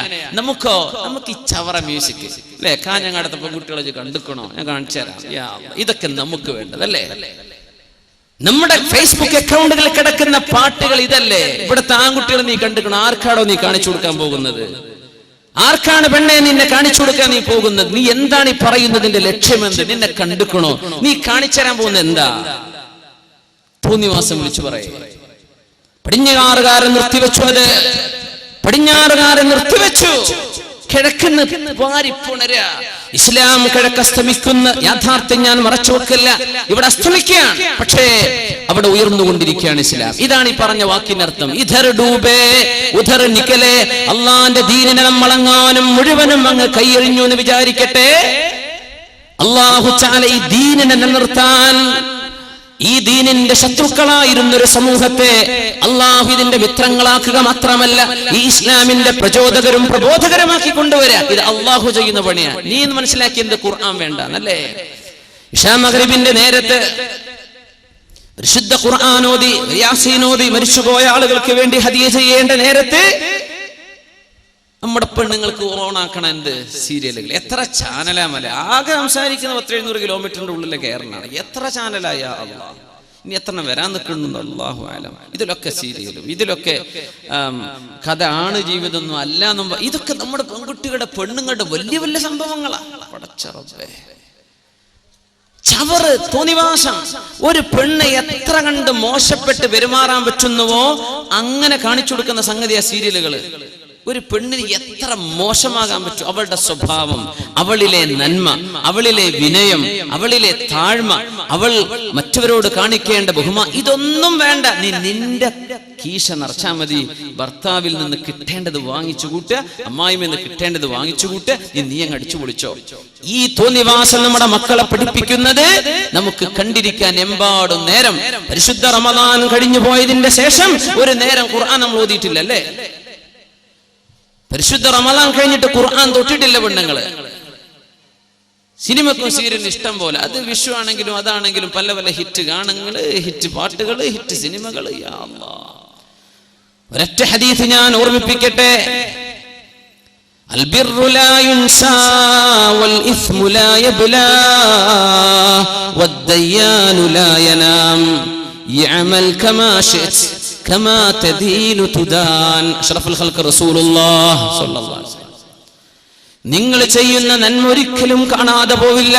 എങ്ങനെയാ നമുക്കോ? നമുക്ക് ഈ ചവറ മ്യൂസിക് അല്ലേ കാഞ്ഞങ്ങാടത്തെ പെൺകുട്ടികളെ കണ്ടുക്കണോ? ഞാൻ കാണിച്ചു തരാം. ഇതൊക്കെ നമുക്ക് വേണ്ടത് അല്ലേ? നമ്മുടെ ഫേസ്ബുക്ക് അക്കൗണ്ടുകളിൽ കിടക്കുന്ന പാട്ടുകൾ ഇതല്ലേ? ഇവിടുത്തെ ആൺകുട്ടികൾ നീ കണ്ടുക്കണം? ആർക്കാണോ നീ കാണിച്ചു കൊടുക്കാൻ പോകുന്നത്? ആർക്കാണ് പെണ്ണെ നിന്നെ കാണിച്ചു കൊടുക്കാൻ നീ പോകുന്നത്? നീ എന്താണ് ഈ പറയുന്നതിന്റെ ലക്ഷ്യമെന്ത്? നിന്നെ കണ്ടുക്കണോ? നീ കാണിച്ചു തരാൻ പോകുന്നത് എന്താ? തോന്നിവാസം വിളിച്ചു പറയേ. പടിഞ്ഞാറുകാരൻ നിർത്തിവെച്ചു അത് പടിഞ്ഞാറുകാരൻ നിർത്തിവെച്ചു. കിഴക്കുന്ന് വാരിപ്പുണര ഇസ്ലാം കിഴക്ക് അസ്തമിക്കുന്ന യാഥാർത്ഥ്യം ഞാൻ മറച്ചു വെക്കില്ല. ഇവിടെ അസ്തമിക്കുകയാണ്. പക്ഷേ അവിടെ ഉയർന്നുകൊണ്ടിരിക്കുകയാണ് ഇസ്ലാം. ഇതാണ് ഈ പറഞ്ഞ വാക്കിനർത്ഥം ഇധർ ഡൂബേ ഉധർ നിക്കലേ അള്ളാന്റെ ദീനിനെ നമ്മളങ്ങാനും മുഴുവനും അങ്ങ് കൈയെറിഞ്ഞു എന്ന് വിചാരിക്കട്ടെ. അള്ളാഹു ചാല ഈ ദീനനെ നിലനിർത്താൻ ഈ ദീനിന്റെ ശത്രുക്കളായിരുന്ന ഒരു സമൂഹത്തെ അള്ളാഹു ഇതിന്റെ മിത്രങ്ങളാക്കുക മാത്രമല്ല ഈ ഇസ്ലാമിന്റെ പ്രചോദകരും പ്രബോധകരമാക്കി കൊണ്ടുവരാ. ഇത് അള്ളാഹു ചെയ്യുന്ന പണിയാണ് നീ എന്ന് എന്ത് ഖുർആൻ വേണ്ട അല്ലേ ഇഷാ മഗ്രിബിന്റെ നേരത്തെ പരിശുദ്ധ ഖുർആാനോദി യാസീനോദി മരിച്ചുപോയ ആളുകൾക്ക് വേണ്ടി ഹദിയ ചെയ്യേണ്ട നേരത്ത് നമ്മുടെ പെണ്ണുങ്ങൾക്ക് ഓണാക്കണ എന്ത് സീരിയലുകൾ എത്ര ചാനലാ മല? ആകെ സംസാരിക്കുന്ന പത്ത് എഴുന്നൂറ് കിലോമീറ്ററിന്റെ ഉള്ളിലെ കയറണാണ് എത്ര ചാനലായ ഇനി എത്ര വരാൻ നിൽക്കുന്നു അള്ളാഹു ആലം ഇതിലൊക്കെ സീരിയലും ഇതിലൊക്കെ കഥ ആണ് ജീവിതം ഒന്നും അല്ല എന്നും ഇതൊക്കെ നമ്മുടെ പെൺകുട്ടികളുടെ പെണ്ണുങ്ങളുടെ വലിയ വലിയ സംഭവങ്ങളാണ് ഒരു പെണ്ണ് എത്ര കണ്ട് മോശപ്പെട്ട് പെരുമാറാൻ പറ്റുന്നുവോ? അങ്ങനെ കാണിച്ചു കൊടുക്കുന്ന സംഗതിയാ സീരിയലുകൾ ഒരു പെണ്ണിന് എത്ര മോശമാകാൻ പറ്റും? അവളുടെ സ്വഭാവം അവളിലെ നന്മ അവളിലെ വിനയം അവളിലെ താഴ്മ അവൾ മറ്റവരോട് കാണിക്കേണ്ട ബഹുമാ ഇതൊന്നും വേണ്ട. നീ നിന്റെ കീശ നിറച്ചാ മതി. ഭർത്താവിൽ നിന്ന് കിട്ടേണ്ടത് വാങ്ങിച്ചു കൂട്ട് അമ്മായി നിന്ന് കിട്ടേണ്ടത് വാങ്ങിച്ചു കൂട്ട് നീ നീ അങ്ങ് അടിച്ചു പൊളിച്ചോ. ഈ തോന്നിവാസം നമ്മുടെ മക്കളെ പഠിപ്പിക്കുന്നത് നമുക്ക് കണ്ടിരിക്കാൻ എമ്പാടും നേരം. പരിശുദ്ധ റമദാൻ കഴിഞ്ഞു പോയതിന്റെ ശേഷം ഒരു നേരം ഖുർആൻ നമ്മൾ ഓതിയിട്ടില്ല അല്ലേ പരിശുദ്ധ റമദാൻ കഴിഞ്ഞിട്ട് ഖുർആൻ തൊട്ടിട്ടില്ല പെണ്ണുങ്ങള് സിനിമക്കും സീരിയലിന് ഇഷ്ടം പോലെ അത് വിഷു ആണെങ്കിലും അതാണെങ്കിലും പല പല ഹിറ്റ് ഗാനങ്ങള് ഹിറ്റ് പാട്ടുകള് ഹിറ്റ് സിനിമകള് യാ അല്ലാ. ഒരൊറ്റ ഹദീസ് ഞാൻ ഓർമ്മിപ്പിക്കട്ടെ البر لا ينسى والإثم لا يبلى والديان لا ينام يعمل كما شئت നിങ്ങൾ ചെയ്യുന്ന നന്മ ഒരിക്കലും കാണാതെ പോവില്ല.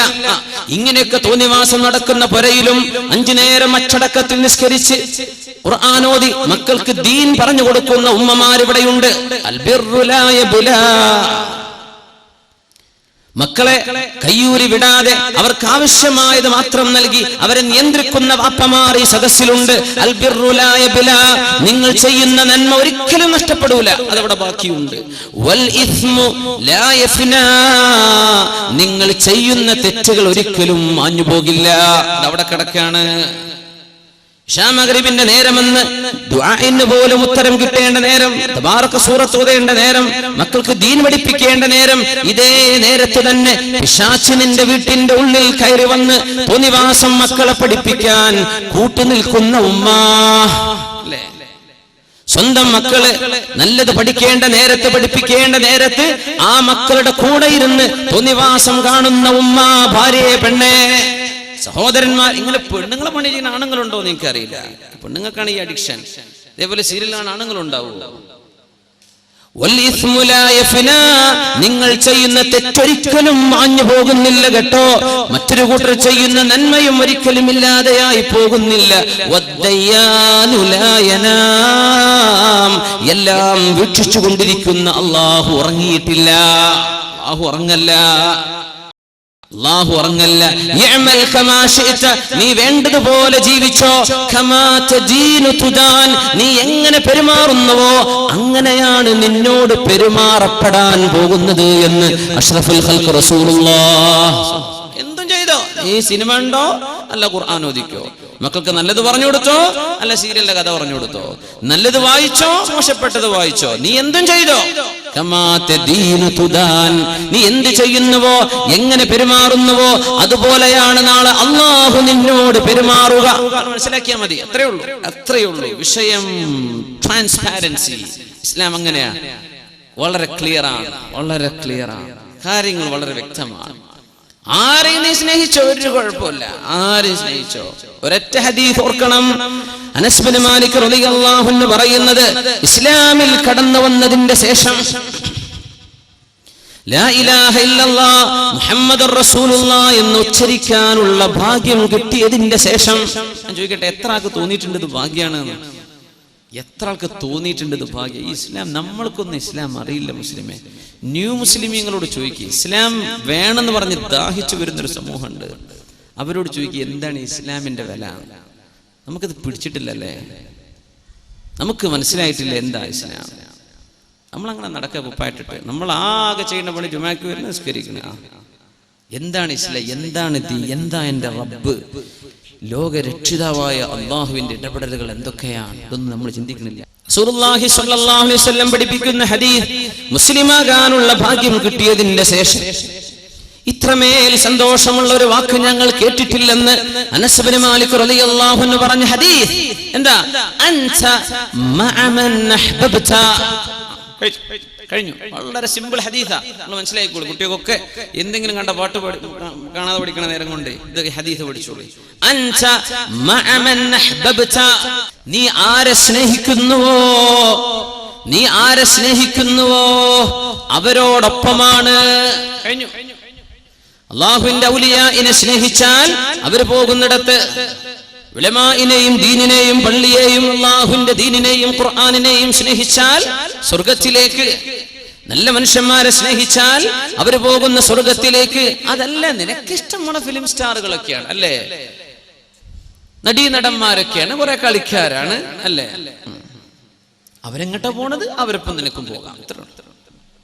ഇങ്ങനെയൊക്കെ തോന്നിവാസം നടക്കുന്ന പുരയിലും അഞ്ചു നേരം അച്ചടക്കത്തിൽ നിസ്കരിച്ച് ഖുർആാനോദി മക്കൾക്ക് ദീൻ പറഞ്ഞു കൊടുക്കുന്ന ഉമ്മമാരിവിടെയുണ്ട്. അൽബിറുലായ ബുലാ മക്കളെ കയ്യൂരി വിടാതെ അവർക്ക് ആവശ്യമായത് മാത്രം നൽകി അവരെ നിയന്ത്രിക്കുന്ന വാപ്പമാർ ഈ സദസ്സിലുണ്ട്. നിങ്ങൾ ചെയ്യുന്ന നന്മ ഒരിക്കലും നഷ്ടപ്പെടൂല. അതവിടെ ബാക്കിയുണ്ട്. നിങ്ങൾ ചെയ്യുന്ന തെറ്റുകൾ ഒരിക്കലും മാഞ്ഞു പോകില്ല അതവിടെ കിടക്കാണ്. ഷാമഗരിബിന്റെ നേരമെന്ന് ദുആഇന് പോലും ഉത്തരം കിട്ടേണ്ട നേരം തബാറക സൂറത്ത് ഓതേണ്ട നേരം മക്കൾക്ക് ദീൻ പഠിപ്പിക്കേണ്ട നേരം ഇതേ നേരത്ത് തന്നെ പിശാചിന്റെ വീട്ടിന്റെ ഉള്ളിൽ കയറി വന്ന് തോന്നിവാസം മക്കളെ പഠിപ്പിക്കാൻ കൂട്ടുനിൽക്കുന്ന ഉമ്മ. സ്വന്തം മക്കൾ നല്ലത് പഠിക്കേണ്ട നേരത്ത് പഠിപ്പിക്കേണ്ട നേരത്ത് ആ മക്കളുടെ കൂടെ ഇരുന്ന് തോന്നിവാസം കാണുന്ന ഉമ്മ ഭാര്യയെ പെണ്ണേ. സഹോദരന്മാർ ഇങ്ങനെ പെണ്ണുങ്ങളെ പണി ചെയ്യുന്ന ആണുങ്ങളുണ്ടോ എന്ന് എനിക്കറിയില്ല. പെണ്ണുങ്ങൾക്കാണ് ഈ അഡിക്ഷൻ അതേപോലെ സീരിയലാണ് യഫ്നാ. നിങ്ങൾ ചെയ്യുന്ന തെറ്റൊരിക്കലും മാഞ്ഞു പോകുന്നില്ല കേട്ടോ. മറ്റൊരു കൂട്ടർ ചെയ്യുന്ന നന്മയും ഒരിക്കലും ഇല്ലാതെയായി പോകുന്നില്ല. എല്ലാം വീക്ഷിച്ചു കൊണ്ടിരിക്കുന്ന അള്ളാഹു ഉറങ്ങിയിട്ടില്ല. അള്ളാഹു ഉറങ്ങല്ല. അള്ളാഹു ഉറങ്ങല്ല. നീ വേണ്ടതുപോലെ ജീവിച്ചോ. നീ എങ്ങനെ പെരുമാറുന്നുവോ അങ്ങനെയാണ് നിന്നോട് പെരുമാറപ്പെടാൻ പോകുന്നത് എന്ന് അഷ്റഫുൽ എന്തും ചെയ്തോ ഈ സിനിമ ഉണ്ടോ അല്ല ഖുർആൻ ഓദിക്കോ മക്കൾക്ക് നല്ലത് പറഞ്ഞു കൊടുത്തോ? അല്ല സീരിയലിന്റെ കഥ പറഞ്ഞു കൊടുത്തോ? നല്ലത് വായിച്ചോ? മോശപ്പെട്ടത് വായിച്ചോ? നീ എന്തും ചെയ്തോ. നീ എന്ത് ചെയ്യുന്നുവോ? എങ്ങനെ പെരുമാറുന്നുവോ? അതുപോലെയാണ് നാളെ അള്ളാഹു നിന്നോട് പെരുമാറുക. മനസ്സിലാക്കിയാൽ മതി. അത്രേ ഉള്ളൂ. അത്രേ ഉള്ളൂ. വിഷയം ട്രാൻസ്പാരൻസി ഇസ്ലാം അങ്ങനെയാണ് വളരെ ക്ലിയർ ആണ്. വളരെ ക്ലിയർ ആണ്. കാര്യങ്ങൾ വളരെ വ്യക്തമാണ്. ആരെയും നീ സ്നേഹിച്ചോ? ഒരു കുഴപ്പമില്ല. ആരെയും സ്നേഹിച്ചോ? ഒരൊറ്റ ഹദീഫ് ഓർക്കണം. അനസ്ബിന് മാലിക് റളിയല്ലാഹു അൻഹു പറയുന്നത് ഇസ്ലാമിൽ കടന്നു വന്നതിന്റെ ശേഷം എന്ന് ഉച്ചരിക്കാനുള്ള ഭാഗ്യം കിട്ടിയതിന്റെ ശേഷം ഞാൻ ചോദിക്കട്ടെ എത്ര ആൾക്ക് തോന്നിയിട്ടുണ്ട് ഇത് ഭാഗ്യാണ്? എത്ര ആൾക്ക് തോന്നിയിട്ടുണ്ട് ദുർഭാഗ്യം ഇസ്ലാം നമ്മൾക്കൊന്നും ഇസ്ലാം അറിയില്ല മുസ്ലിമെ. ന്യൂ മുസ്ലിമീങ്ങളോട് ചോദിക്കുക ഇസ്ലാം വേണമെന്ന് പറഞ്ഞ് ദാഹിച്ചു വരുന്നൊരു സമൂഹമുണ്ട്. അവരോട് ചോദിക്കുക എന്താണ് ഇസ്ലാമിന്റെ വില? നമുക്കത് പിടിച്ചിട്ടില്ലല്ലേ? നമുക്ക് മനസ്സിലായിട്ടില്ല എന്താ ഇസ്ലാം. നമ്മളങ്ങനെ നടക്കുക കുപ്പായിട്ടിട്ട്. നമ്മൾ ആകെ ചെയ്യുന്ന പണി ജുമാക്ക് വരുന്ന നിസ്കരിക്കണ. എന്താണ് ഇസ്ലാം? എന്താണ് തീ എന്താ എന്റെ റബ്ബ്? ലോക രക്ഷിതാവായ അള്ളാഹുവിന്റെ ഇടപെടലുകൾ എന്തൊക്കെയാണ്? ഇതൊന്നും നമ്മൾ ചിന്തിക്കുന്നില്ല. റസൂലുള്ളാഹി സ്വല്ലല്ലാഹു അലൈഹി വസല്ലം പഠിപ്പിക്കുന്ന ഹദീസ് മുസ്ലിമാകാനുള്ള ഭാഗ്യം കിട്ടിയതിന്റെ ശേഷം ഇത്രമേൽ സന്തോഷമുള്ള ഒരു വാക്ക് ഞങ്ങൾ കേട്ടിട്ടില്ലെന്ന് അനസബിന് മാലിക് റളിയല്ലാഹു അൻഹു പറഞ്ഞ ഹദീസ് എന്താ? അൻത മഅമൻ അഹ്ബബ്ത. കഴിഞ്ഞു. വളരെ സിമ്പിൾ ഹദീസാ. നമ്മൾ മനസ്സിലാക്കിക്കോളൂ. കുട്ടികൾക്കൊക്കെ എന്തെങ്കിലും കണ്ട പാട്ട് പാടി കാണാതെ പഠിക്കണ നേരം കൊണ്ട് ഇത് ഹദീസ് പഠിച്ചോളൂ. നീ ആരെ സ്നേഹിക്കുന്നുവോ? നീ ആരെ സ്നേഹിക്കുന്നുവോ? അവരോടൊപ്പമാണ്. കഴിഞ്ഞു. അള്ളാഹുവിന്റെ ഇനെ സ്നേഹിച്ചാൽ അവർ പോകുന്നിടത്ത് വിളമായിനെയും ദീനിനെയും പള്ളിയെയും അള്ളാഹുവിന്റെ ദീനിനെയും ഖുർആാനിനെയും സ്നേഹിച്ചാൽ സ്വർഗത്തിലേക്ക് നല്ല മനുഷ്യന്മാരെ സ്നേഹിച്ചാൽ അവർ പോകുന്ന സ്വർഗത്തിലേക്ക് അതല്ല നിനക്കിഷ്ടമുള്ള ഫിലിം സ്റ്റാറുകളൊക്കെയാണ് അല്ലേ? നടീനടന്മാരൊക്കെയാണ് കുറെ കളിക്കാരാണ് അല്ലേ? അവരെങ്ങട്ടാ പോണത്? അവരൊപ്പം നിനക്കും പോകാം. ഇത്ര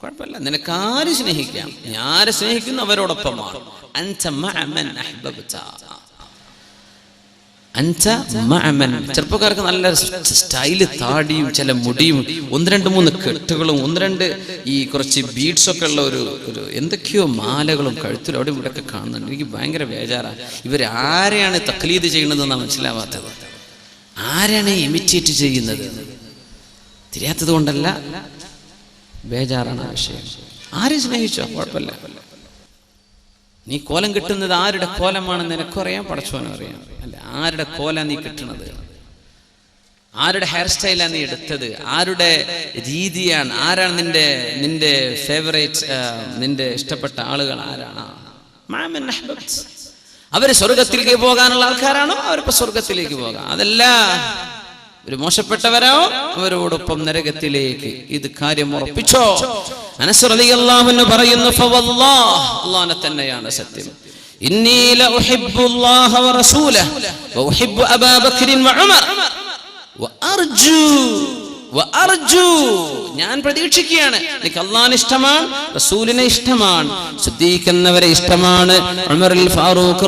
കുഴപ്പമില്ല. നിനക്ക് ആര് സ്നേഹിക്കാം? ഞാരെ സ്നേഹിക്കുന്നു? അവരോടൊപ്പമാണ്. അൻത ചെറുപ്പക്കാർക്ക് നല്ല സ്റ്റൈൽ താടിയും ചില മുടിയും ഒന്ന് രണ്ട് മൂന്ന് കെട്ടുകളും ഒന്ന് രണ്ട് ഈ കുറച്ച് ബീഡ്സ് ഒക്കെ ഉള്ള ഒരു ഒരു എന്തൊക്കെയോ മാലകളും കഴുത്തിലും അവിടെ ഇവിടെ ഒക്കെ കാണുന്നുണ്ട്. എനിക്ക് ഭയങ്കര ബേജാറാണ് ഇവർ ആരെയാണ് തക്ലീത് ചെയ്യുന്നതെന്നാണ് മനസ്സിലാവാത്തത്? ആരാണ് ഇമിറ്റേറ്റ് ചെയ്യുന്നത്? തിരിയാത്തത് കൊണ്ടല്ല. ബേജാറാണ് ആ വിഷയം. ആരെയും സ്നേഹിച്ചോ? കുഴപ്പമില്ല. നീ കോലം കിട്ടുന്നത് ആരുടെ കോലമാണെന്ന് നിനക്കറിയാം പടച്ചോനും അറിയാം അല്ല ആരുടെ കോല നീ കിട്ടുന്നത് ആരുടെ ഹെയർ സ്റ്റൈലാണ് നീ എടുത്തത്? ആരുടെ രീതിയാണ്? ആരാണ് നിന്റെ നിന്റെ ഫേവറേറ്റ് നിന്റെ ഇഷ്ടപ്പെട്ട ആളുകൾ ആരാണ്. അവർ സ്വർഗത്തിലേക്ക് പോകാനുള്ള ആൾക്കാരാണോ? അവരിപ്പോ സ്വർഗത്തിലേക്ക് പോകാം. അതല്ല ഒരു മോശപ്പെട്ടവരോ അവരോടൊപ്പം നരകത്തിലേക്ക് ഇത് കാര്യം ഉറപ്പിച്ചോ? അനസ് റളിയല്ലാഹു അൻഹു പറയുന്നു അല്ലാഹനെ തന്നെയാണ് സത്യം. വഅർജു ഞാൻ പ്രതീക്ഷിക്കുകയാണ്. എനിക്ക് അള്ളാൻ ഇഷ്ടമാണ് റസൂലിനെ ഇഷ്ടമാണ് സിദ്ദീഖ് എന്നവരെ ഇഷ്ടമാണ് ഉമറിൽ ഫാറൂഖ്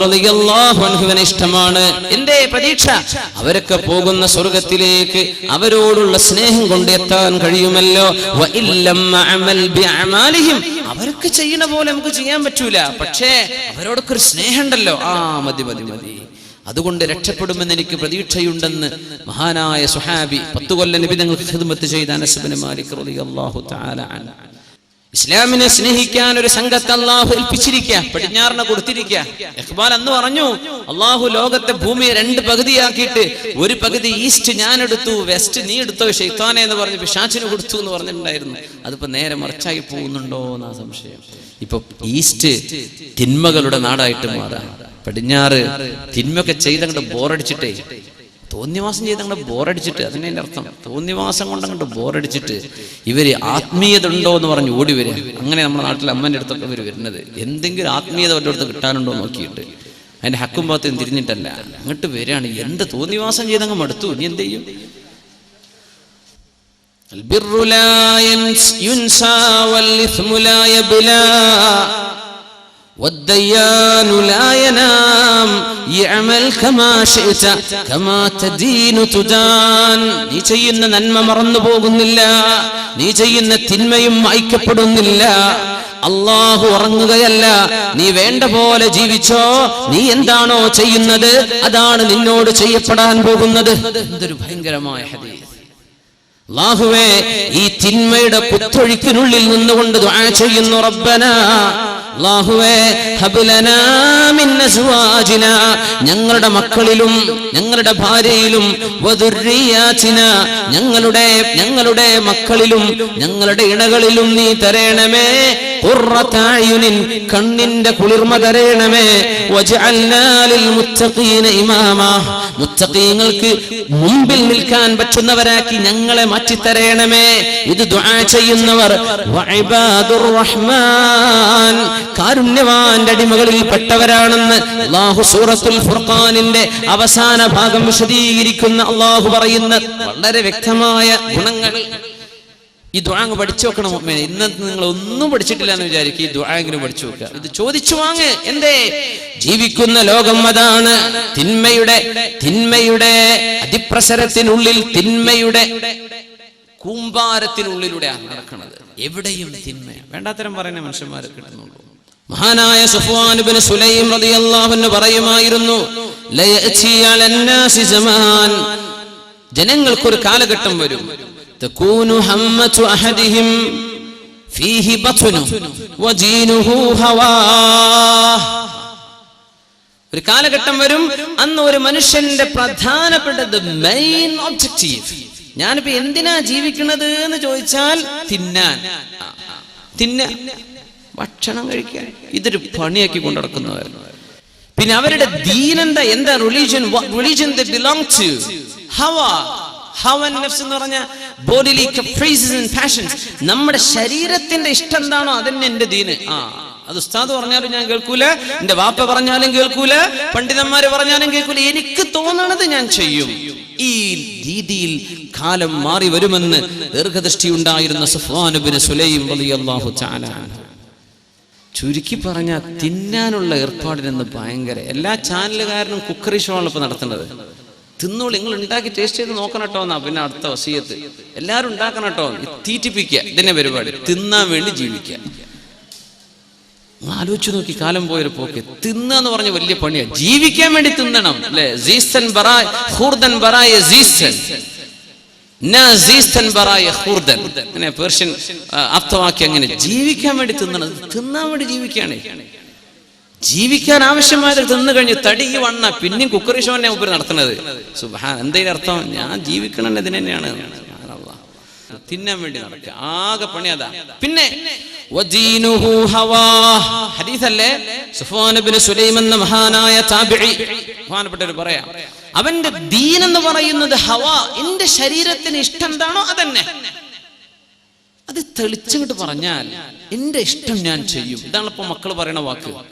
ഇഷ്ടമാണ്. എന്റെ പ്രതീക്ഷ അവരൊക്കെ പോകുന്ന സ്വർഗത്തിലേക്ക് അവരോടുള്ള സ്നേഹം കൊണ്ട് എത്താൻ കഴിയുമല്ലോ അവർക്ക് ചെയ്യുന്ന പോലെ നമുക്ക് ചെയ്യാൻ പറ്റൂല. പക്ഷേ അവരോടൊക്കെ ഒരു സ്നേഹമുണ്ടല്ലോ. ആ മതി മതി മതി. അതുകൊണ്ട് രക്ഷപ്പെടുമെന്ന് എനിക്ക് പ്രതീക്ഷയുണ്ടെന്ന് മഹാനായ സുഹാബി പത്തു കൊല്ലം നബി ഖിദ്മത്ത് ചെയ്ത അനസ്ബിന് മാലിക് ഇസ്ലാമിനെ സ്നേഹിക്കാൻ ഒരു സംഘത്തെ അള്ളാഹു ഏൽപ്പിച്ചിരിക്കുക പടിഞ്ഞാറിനെ കൊടുത്തിരിക്കുക ഇഖ്ബാൽ അന്ന് പറഞ്ഞു അള്ളാഹു ലോകത്തെ ഭൂമിയെ രണ്ട് പകുതിയാക്കിയിട്ട് ഒരു പകുതി ഈസ്റ്റ് ഞാൻ എടുത്തു വെസ്റ്റ് നീ എടുത്തോ ഷെയ്ത്താനെ എന്ന് പറഞ്ഞ് പിശാച്ചിന് കൊടുത്തു എന്ന് പറഞ്ഞിട്ടുണ്ടായിരുന്നു. അതിപ്പോ നേരെ മറിച്ചായി പോകുന്നുണ്ടോ എന്നാ സംശയം. ഇപ്പൊ ഈസ്റ്റ് തിന്മകളുടെ നാടായിട്ട് മാറാം. പടിഞ്ഞാറ് തിന്മയൊക്കെ ചെയ്തങ്ങോട്ട് ബോറടിച്ചിട്ടേ തോന്നിവാസം ചെയ്ത് അങ്ങോട്ട് ബോറടിച്ചിട്ട് അതിനെ അതിന്റെ അർത്ഥം തോന്നിവാസം കൊണ്ട് അങ്ങോട്ട് ബോറടിച്ചിട്ട് ഇവര് ആത്മീയത ഉണ്ടോ എന്ന് പറഞ്ഞ് ഓടി വരിക അങ്ങനെ നമ്മുടെ നാട്ടിൽ അമ്മൻ്റെ അടുത്തൊക്കെ ഇവർ വരുന്നത് എന്തെങ്കിലും ആത്മീയത അവരുടെ അടുത്ത് കിട്ടാനുണ്ടോ എന്ന് നോക്കിയിട്ട് അതിന്റെ ഹക്കും ഭാഗത്തും തിരിഞ്ഞിട്ടല്ല അങ്ങോട്ട് വരികയാണ് എന്ത് തോന്നിവാസം ചെയ്തങ്ങ് മടുത്തു ഇനി എന്ത് ചെയ്യും البر لا ينس- ينسى والإثم لا يبلى والديان لا ينام يعمل كما شئت كما تدين تدان നീ ചെയ്യുന്ന നന്മ മറന്നു പോകുന്നില്ല നീ ചെയ്യുന്ന തിന്മയും വായിക്കപ്പെടുന്നില്ല അള്ളാഹു ഉറങ്ങുകയല്ല നീ വേണ്ട പോലെ ജീവിച്ചോ നീ എന്താണോ ചെയ്യുന്നത് അതാണ് നിന്നോട് ചെയ്യപ്പെടാൻ പോകുന്നത് എന്തൊരു ഭയങ്കരമായ ഹദീസ് അല്ലാഹുവേ ഈ തിന്മയുടെ കുത്തൊഴുക്കിനുള്ളിൽ നിന്നുകൊണ്ട് ദുആ ചെയ്യുന്നു റബ്ബന മിൻ ഞങ്ങളുടെ മക്കളിലും ഞങ്ങളുടെ ഭാര്യയിലും ഞങ്ങളുടെ ഞങ്ങളുടെ മക്കളിലും ഞങ്ങളുടെ ഇണകളിലും നീ തരേണമേ. കണ്ണിന്റെ കുളിർമ ഇമാമ. മുത്തഖീങ്ങൾക്ക് മുമ്പിൽ നിൽക്കാൻ പറ്റുന്നവരാക്കി ഞങ്ങളെ മാറ്റിത്തരേണമേ ഇത് ദുആ ചെയ്യുന്നവർ. റഹ്മാൻ. കാരുണ്യവാന്റെ അടിമകളിൽ പെട്ടവരാണെന്ന് അള്ളാഹു സൂറത്തുൽ ഫുർഖാനിന്റെ അവസാന ഭാഗം വിശദീകരിക്കുന്ന അള്ളാഹു പറയുന്ന വളരെ വ്യക്തമായ ഗുണങ്ങൾ. ഈ ദുആങ് പഠിച്ചു വെക്കണം മുഅ്മിനെ. ഇന്നത്തെ നിങ്ങൾ ഒന്നും പഠിച്ചിട്ടില്ല എന്ന് വിചാരിക്കും ഈ ദുആങ്കിലും പഠിച്ചു വെക്കുക. ഇത് ചോദിച്ചു വാങ്ങ്. എന്തേ? ജീവിക്കുന്ന ലോകം അതാണ്. തിന്മയുടെ തിന്മയുടെ അതിപ്രസരത്തിനുള്ളിൽ തിന്മയുടെ കൂമ്പാരത്തിനുള്ളിലൂടെയാണ് നടക്കുന്നത്. എവിടെയും തിന്മ. വേണ്ടാത്തരം പറയുന്ന മനുഷ്യന്മാർ കിട്ടുന്നുള്ളൂ മഹാനായ സുഫ്വാനുബിന് സുലൈം റളിയല്ലാഹു അൻഹു പറയുമായിരുന്നു ജനങ്ങൾക്കൊരു കാലഘട്ടം വരും. തകൂനു ഹമ്മതു അഹദിഹിം ഫീഹി ബത്നു وجينه ഹവാ ഒരു കാലഘട്ടം വരും അന്ന് ഒരു മനുഷ്യന്റെ പ്രധാനപ്പെട്ട മെയിൻ ഒബ്ജക്റ്റീവ് ഞാനിപ്പോ എന്തിനാ ജീവിക്കുന്നത് എന്ന് ചോദിച്ചാൽ തിന്നാൻ. തിന്ന ഭക്ഷണം കഴിക്കാൻ. ഇതൊരു പണിയാക്കി കൊണ്ടു പിന്നെ അവരുടെ ദീൻ എന്താ റിലീജിയൻ റിലീജിയൻ ബിലോങ് ടു ഹവ. ഹവൻ നഫ്സ് എന്ന് പറഞ്ഞ ബോഡിലി കപ്രീസസ് ആൻഡ് പാഷൻസ് നമ്മുടെ ശരീരത്തിന്റെ ഇഷ്ടം എന്താണോ അതന്നെ എന്റെ ദീന്. ആ അത് ഉസ്താദ് പറഞ്ഞാലും ഞാൻ കേൾക്കൂല എന്റെ വാപ്പ പറഞ്ഞാലും കേൾക്കൂല പണ്ഡിതന്മാര് പറഞ്ഞാലും കേൾക്കൂല. എനിക്ക് തോന്നണത് ഞാൻ ചെയ്യും. ഈ രീതിയിൽ കാലം മാറി വരുമെന്ന് ദീർഘദൃഷ്ടി ഉണ്ടായിരുന്ന സുഫാനുബിന് സുലൈം തആല ചുരുക്കി പറഞ്ഞാൽ തിന്നാനുള്ള ഏർപ്പാടിനെന്ന് ഭയങ്കര. എല്ലാ ചാനലുകാരനും കുക്കറി ഷോ ആണ് ഇപ്പൊ നടത്തുന്നത്. തിന്നോളൂ. നിങ്ങൾ ഉണ്ടാക്കി ടേസ്റ്റ് ചെയ്ത് നോക്കണം കേട്ടോ എന്നാ. പിന്നെ അടുത്ത വസീയത്ത്. എല്ലാവരും ഉണ്ടാക്കണം കേട്ടോ. തീറ്റിപ്പിക്കുക. ഇതിന്റെ പരിപാടി. തിന്നാൻ വേണ്ടി ജീവിക്കുക. ആലോചിച്ചു നോക്കി കാലം പോയൊരു പോക്ക്. തിന്ന എന്ന് പറഞ്ഞ വലിയ പണിയാണ് ജീവിക്കാൻ വേണ്ടി തിന്നണം. അല്ലെ? സീസൻ ബറായ ഹൂർദൻ ബറായ അങ്ങനെ പേർഷ്യൻ ആപ്തവാക്യം അങ്ങനെ. ജീവിക്കാൻ വേണ്ടി തിന്നണം. തിന്നാൻ വേണ്ടി ജീവിക്കുകയാണ്. ജീവിക്കാൻ ആവശ്യമായത് തിന്നു കഴിഞ്ഞ് തടി വണ്ണ പിന്നെയും കുക്കറി ഷോ തന്നെ ഉപരി നടത്തുന്നത്. സുബാൻ എന്തെങ്കിലും അർത്ഥം? ഞാൻ ജീവിക്കണം ഇതിന് തന്നെയാണ്. തിന്നാൻ വേണ്ടി നടക്കുക. ആകെ പണി അതാ. പിന്നെ. ഹദീസല്ലേ? സുലൈം എന്ന മഹാനായ ബഹുമാനപ്പെട്ടവർ പറയാം. അവന്റെ ദീൻ എന്ന് പറയുന്നത് ഹവാ. എന്റെ ശരീരത്തിന് ഇഷ്ടം എന്താണോ അതന്നെ. അത് തെളിച്ചിങ്ങോട്ട് പറഞ്ഞാൽ എന്റെ ഇഷ്ടം ഞാൻ ചെയ്യും. ഇതാണ് ഇപ്പൊ മക്കൾ പറയണ വാക്ക്.